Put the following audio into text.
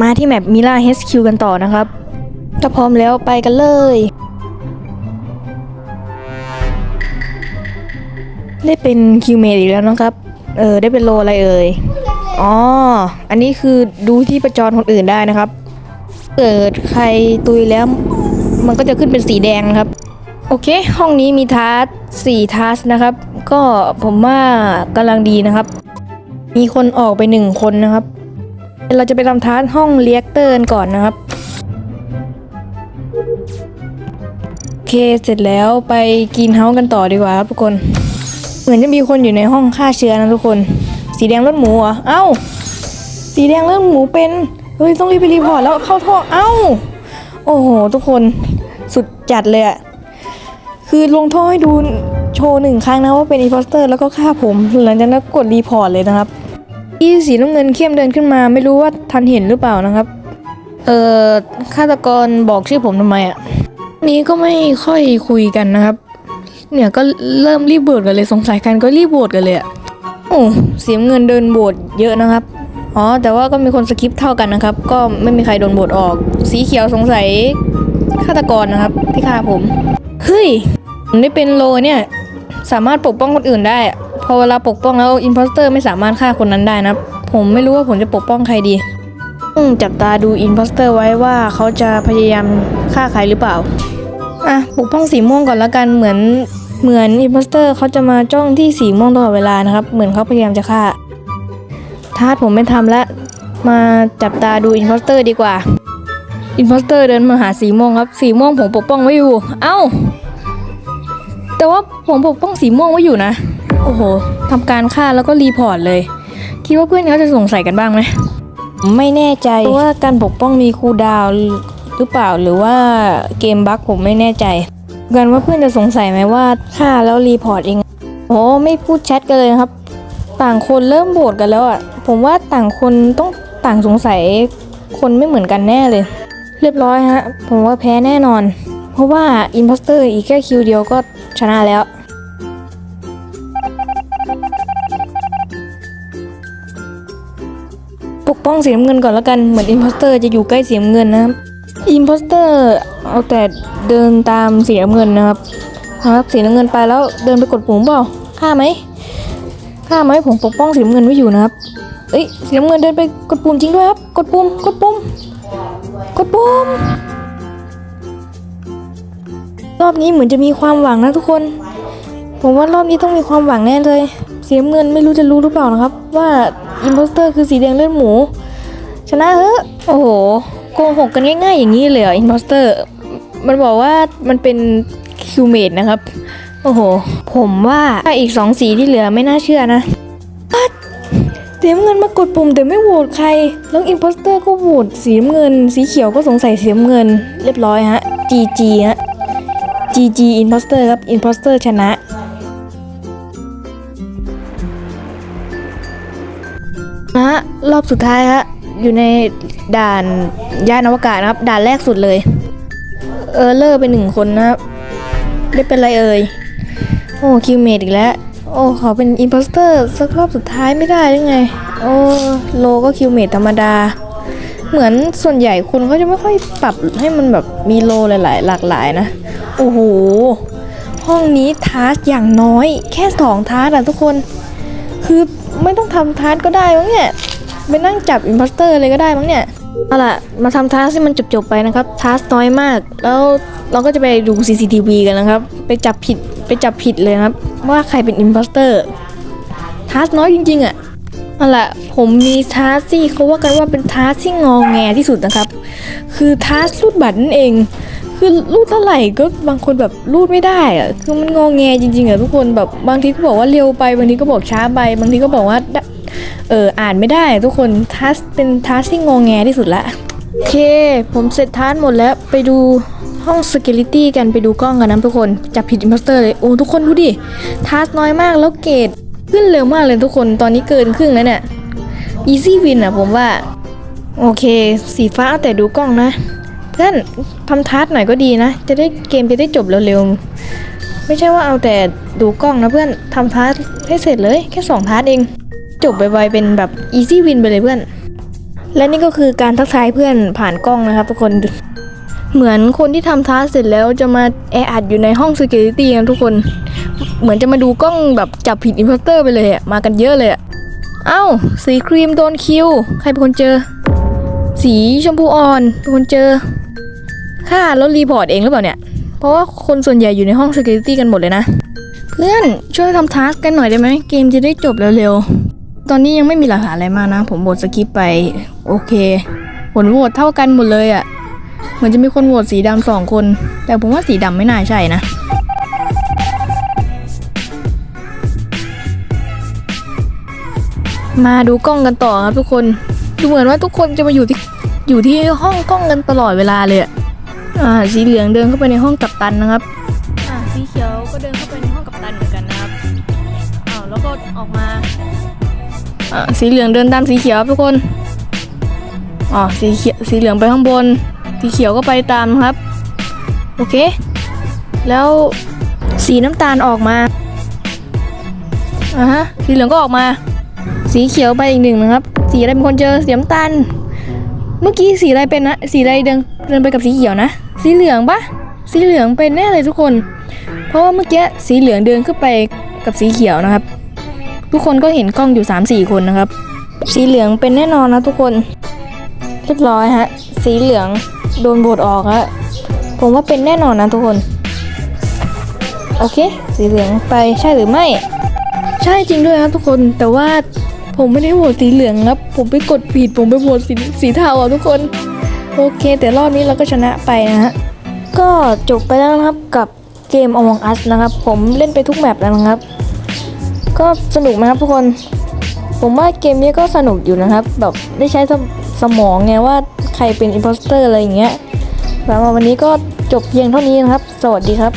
มาที่แมปมิล่า HQ กันต่อนะครับ ถ้าพร้อมแล้วไปกันเลย ได้เป็นคิวเมดอีกแล้วนะครับ เออ ได้เป็นโลอะไรเอ่ย อ๋อ อันนี้คือดูที่ประจรคนอื่นได้นะครับ เกิดใครตุยแล้วมันก็จะขึ้นเป็นสีแดงครับ โอเค ห้องนี้มีทาร์สสี่ทาร์สนะครับ ก็ผมว่ากำลังดีนะครับ มีคนออกไปหนึ่งคนนะครับ เราจะไปทำทาร์ห้องเรียกเตอร์ก่อนนะครับโอเคเสร็จแล้วไปกินเฮาส์กันต่อดีกว่าครับทุกคน เหมือนจะมีคนอยู่ในห้องฆ่าเชื้อนะทุกคน สีแดงเลือดหมูเหรอเอ้า สีแดงเลือดหมูเป็นเฮ้ยต้องรีบไปรีพอร์ตแล้วเข้าท่อเอ้า โอ้โหทุกคนสุดจัดเลยอะคือลงท่อให้ดูโชว์หนึ่งครั้งนะว่าเป็นอีพอสเตอร์แล้วก็ฆ่าผมหลังจากนั้นกดรีพอร์ตเลยนะครับ ที่สีน้ำเงินเข้มเดินขึ้นมา ไม่รู้ว่าทันเห็นหรือเปล่านะครับ เอ่อฆาตกรบอกชื่อผมทำไมอะนี้ก็ไม่ค่อยคุยกันนะครับ เนี่ยก็เริ่มรีบโบวตกันเลยสงสัยกันก็รีบโบวตกันเลยอะโอ้เสียงเงินเดินโบวตเยอะนะครับอ๋อแต่ว่าก็มีคนสคิปเท่ากันนะครับ ก็ไม่มีใครโดนโบวตออก สีเขียวสงสัยฆาตกรนะครับที่ฆ่าผม เฮ้ย ผมได้เป็นโลเนี่ย สามารถปกป้องคนอื่นได้ อะพอเวลาปกป้องแล้วอินพ s สเตอร์ไม่สามารถฆ่าคนนั้นได้นะครับผมไม่รู้ว่าผมจะปกป้องใครดีต้องจับตาดูอินพ s สเตอร์ไว้ว่าเขาจะพยายามฆ่าใครหรือเปล่า อะปกป้องสีม่วงก่อนละกันเหมือนเหมือนอินพ s สเตอร์เขาจะมาจ้องที่สีม่วงตลอดเวลานะครับ เหมือนเขาพยายามจะฆ่าทาสผมไม่ทำแล้วมาจับตาดูอินพ s สเตอร์ดีกว่าอินพ s สเตอร์เดินมาหาสีม่วงครับ สีม่วงผมปกป้องไว้อยู่ เอ้า แต่ว่าผมปกป้องสีม่วงไว้อยู่นะ โอ้โหทำการฆ่าแล้วก็รีพอร์ตเลย คิดว่าเพื่อนเขาจะสงสัยกันบ้างไหมไม่แน่ใจเพราะว่าการปกป้องมีคูลดาวน์หรือเปล่าหรือว่าเกมบั๊กผมไม่แน่ใจ กันว่าเพื่อนจะสงสัยไหมว่าฆ่าแล้วรีพอร์ตเองโอ้ไม่พูดแชทกันเลยนะครับ ต่างคนเริ่มโบดกันแล้วอะผมว่าต่างคนต้องต่างสงสัยคนไม่เหมือนกันแน่เลย เรียบร้อยฮะผมว่าแพ้แน่นอน เพราะว่าอินพ s สเตอร์อีกแค่คิวเดียวก็ชนะแล้ว ป้องสีน้ำเงินก่อนแล้วกันเหมือนอินพ s สเตอร์จะอยู่ใกล้สีน้ำเงินนะครับอินพ s สเตอร์เอาแต่เดินตามสีน้ำเงินนะครับครับสีน้ำเงินไปแล้วเดินไปกดปุ่มเปล่าฆ่าไหมฆ่าไหมผมปกป้องสีน้ำเงินไว้อยู่นะครับเอ้ยสีน้ำเงินเดินไปกดปุ่มจริงด้วยครับ กดปุ่มกดปุ่มกดปุ่มรอบนี้เหมือนจะมีความหวังนะทุกคน ผมว่ารอบนี้ต้องมีความหวังแน่เลย เสียเงินไม่รู้จะรู้หรือเปล่านะครับ ว่า อิมโพสเตอร์คือสีแดงเลือดหมู ชนะเฮ้โอ้โหโกหกกันง่ายๆอย่างนี้เลยเหรออิมโพสเตอร์ มันบอกว่ามันเป็นคิวเมดนะครับ โอ้โห ผมว่าอีกสองสีที่เหลือไม่น่าเชื่อนะ What? สีน้ำเงินมากดปุ่มแต่ไม่โหวตใคร แล้วอิมโพสเตอร์ก็โหวตสีน้ำเงิน สีเขียวก็สงสัยสีน้ำเงิน เรียบร้อยฮะ GG ฮะ GG Imposter ครับ Imposter ชนะนะ ฮะรอบสุดท้ายฮะอยู่ในด่านย่านอวกาศนะครับ ด่านแรกสุดเลย เออเลอร์ไปหนึ่งคนนะครับ ได้เป็นไรเอ่ยโอ้คิวเมดอีกแล้ว โอ้ขอเป็น Imposter สักรอบสุดท้ายไม่ได้หรือไง โอ้โลก็คิวเมดธรรมดา เหมือนส่วนใหญ่คนเขาจะไม่ค่อยปรับให้มันแบบมีโลหลายๆ หลากหลายนะ โอ้โหห้องนี้ทาสอย่างน้อย แค่สองทาสอะทุกคน คือ ไม่ต้องทำทาสก็ได้มั้งเนี่ยไปนั่งจับอิมพ s สเตอร์เลยก็ได้มั้งเนี่ยเอาล่ะ มาทำทาสให้มันจบๆไปนะครับทาสน้อยมาก แล้วเราก็จะไปดู CCTV กันนะครับ ไปจับผิดไปจับผิดเลยครับ ว่าใครเป็นอิมพ s สเตอร์ทาสน้อยจริงๆอะเอาล่ะ ผมมีทาสที่เขาว่ากันว่าเป็นทาสที่งอแงที่สุดนะครับ คือทาสรูดบัตรนั่นเอง คือรูดเท่าไหร่ก็บางคนแบบรูดไม่ได้อะคือมันงอแงจริงๆอะทุกคนแบบบางทีก็บอกว่าเร็วไปบางทีก็บอกช้าไป บางทีก็บอกว่าเอออ่านไม่ได้ทุกคนทัสเป็นทัสที่งอแงที่สุดละโอเค ผมเสร็จทัสหมดแล้วไปดูห้อง security กันไปดูกล้องกันนะทุกคนจับผิด imposter เลยโอ้ทุกคนดูดิทัสน้อยมากแล้วเกรดขึ้นเร็วมากเลยทุกคนตอนนี้เกินครึ่งแล้วเนี่ย easy win อะผมว่า โอเค สีฟ้าแต่ดูกล้องนะ เพื่อนทำทัสหน่อยก็ดีนะ จะได้เกมจะได้จบเร็วๆ ไม่ใช่ว่าเอาแต่ดูกล้องนะเพื่อนทำทัสให้เสร็จเลยแค่สองทัสเอง จบไวๆเป็นแบบ easy win ไปเลยเพื่อน และนี่ก็คือการทักทายเพื่อนผ่านกล้องนะครับทุกคนเหมือนคนที่ทำท้าเสร็จแล้วจะมาแออัดอยู่ในห้อง security นะทุกคน เหมือนจะมาดูกล้องแบบจับผิดอินโพสเตอร์ไปเลยอะมากันเยอะเลยอะเอ้า สีครีมโดนคิว ใครเป็นคนเจอ สีชมพูอ่อนเป็นคนเจอค่าแล้วรีพอร์ตเองหรือเปล่าเนี่ย เพราะว่าคนส่วนใหญ่อยู่ในห้อง security กันหมดเลยนะ เพื่อนช่วยทำทัสกันหน่อยได้ไหมเกมจะได้จบเร็วๆ ตอนนี้ยังไม่มีหลักฐานอะไรมากนะ ผมโหวตสกิปไป โอเค ผลโหวตเท่ากันหมดเลยอะ่ะ เหมือนจะมีคนโหวตสีดำสองคน แต่ผมว่าสีดำไม่น่าใช่นะมาดูกล้องกันต่อครับทุกคน ดูเหมือนว่าทุกคนจะมาอยู่ที่ อยู่ที่ห้องกล้องกันตลอดเวลาเลยอะอ่าสีเหลืองเดินเข้าไปในห้องกัปตันนะครับอ่าสีเขียวก็เดินเข้าไปในห้องกัปตันเหมือนกันนะครับอ้าวแล้วก็ออกมาอ่าสีเหลืองเดินตามสีเขียวครับทุกคนอ๋อสีเขียวสีเหลืองไปข้างบน สีเขียวก็ไปตามครับ โอเค แล้วสีน้ำตาลออกมาอ่าฮะสีเหลืองก็ออกมา สีเขียวไปอีกหนึ่งนะครับ สีอะไรเป็นคนเจอสีน้ำตาล เมื่อกี้สีอะไรเป็นนะสีอะไรเดินเดินไปกับสีเขียวนะ สีเหลืองปะสีเหลืองเป็นแน่เลยทุกคน เพราะว่าเมื่อกี้สีเหลืองเดินขึ้นไปกับสีเขียวนะครับ ทุกคนก็เห็นกล้องอยู่ 3 4 คนนะครับ สีเหลืองเป็นแน่นอนนะทุกคนเรียบร้อยฮะ สีเหลืองโดนโบดออกฮะผมว่าเป็นแน่นอนนะทุกคน โอเค สีเหลืองไปใช่หรือไม่ ใช่จริงด้วยครับทุกคนแต่ว่า ผมไม่ได้โหวตสีเหลืองครับ ผมไปกดผิด ผมไปโหวตสีสีเทาอะทุกคน โอเค แต่รอบนี้เราก็ชนะไปนะฮะ ก็จบไปแล้วนะครับกับเกม Among Us นะครับ ผมเล่นไปทุกแมปแล้วนะครับ ก็สนุกไหมครับทุกคน ผมว่าเกมนี้ก็สนุกอยู่นะครับ แบบได้ใช้สมสมองไงว่าใครเป็นอิ p โพสเตอร์อะไรอย่างเงี้ยสำหรับวันนี้ก็จบเพียงเท่านี้นะครับ สวัสดีครับ